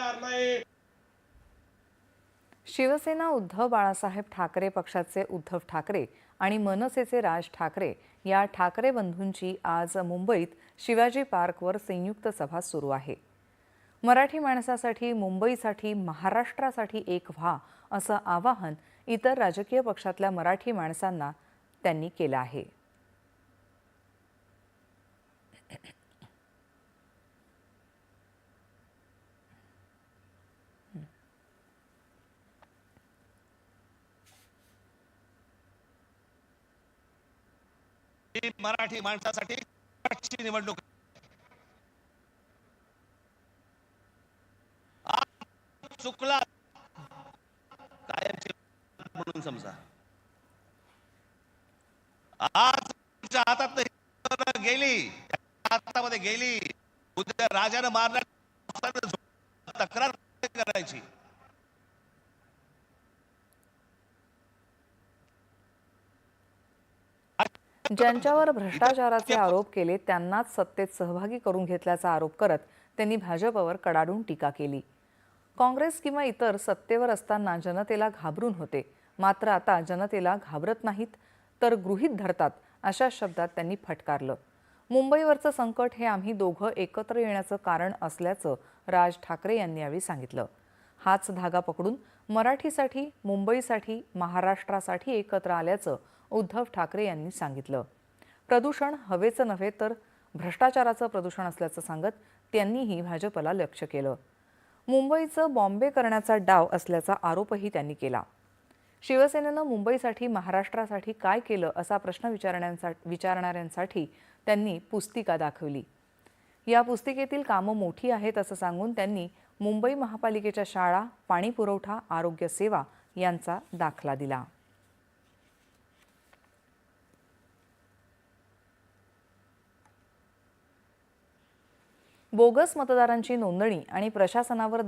करणार नाही. शिवसेना उद्धव बाळासाहेब ठाकरे पक्षाचे उद्धव ठाकरे आणि मनसेचे राज ठाकरे या ठाकरे बंधूंची आज मुंबईत शिवाजी पार्कवर संयुक्त सभा सुरू आहे. मराठी माणसासाठी मुंबईसाठी महाराष्ट्रासाठी एक व्हा असं आवाहन इतर राजकीय पक्षातल्या मराठी माणसांना त्यांनी केलं आहे. ही मराठी माणसासाठी शेवटची निवडणूक. चुकला. कायमची म्हणून समजा. आज तुमच्या हातात गेली. हातामध्ये गेली. उद्या राजानं मारल्या तक्रार करायची. ज्यांच्यावर भ्रष्टाचाराचे आरोप केले त्यांनाच सत्तेत सहभागी करून घेतल्याचा आरोप करत त्यांनी भाजपवर कडाडून टीका केली. काँग्रेस किंवा इतर सत्तेवर असताना जनतेला घाबरून होते. मात्र आता जनतेला घाबरत नाहीत तर गृहीत धरतात अशा शब्दात त्यांनी फटकारलं. मुंबईवरचं संकट हे आम्ही दोघं एकत्र येण्याचं कारण असल्याचं राज ठाकरे यांनी यावेळी सांगितलं. हाच धागा पकडून मराठीसाठी मुंबईसाठी महाराष्ट्रासाठी एकत्र आल्याचं उद्धव ठाकरे यांनी सांगितलं. प्रदूषण हवेचं नव्हे तर भ्रष्टाचाराचं प्रदूषण असल्याचं सांगत त्यांनीही भाजपला लक्ष केलं. मुंबईचं बॉम्बे करण्याचा डाव असल्याचा आरोपही त्यांनी केला. शिवसेनेनं मुंबईसाठी महाराष्ट्रासाठी काय केलं असा प्रश्न विचारण्यांसा विचारणाऱ्यांसाठी त्यांनी पुस्तिका दाखवली. या पुस्तिकेतील कामं मोठी आहेत असं सांगून त्यांनी मुंबई महापालिकेच्या शाळा पाणी पुरवठा आरोग्य सेवा यांचा दाखला दिला. बोगस मतदारांची नोंदणी आणि प्रशासनावर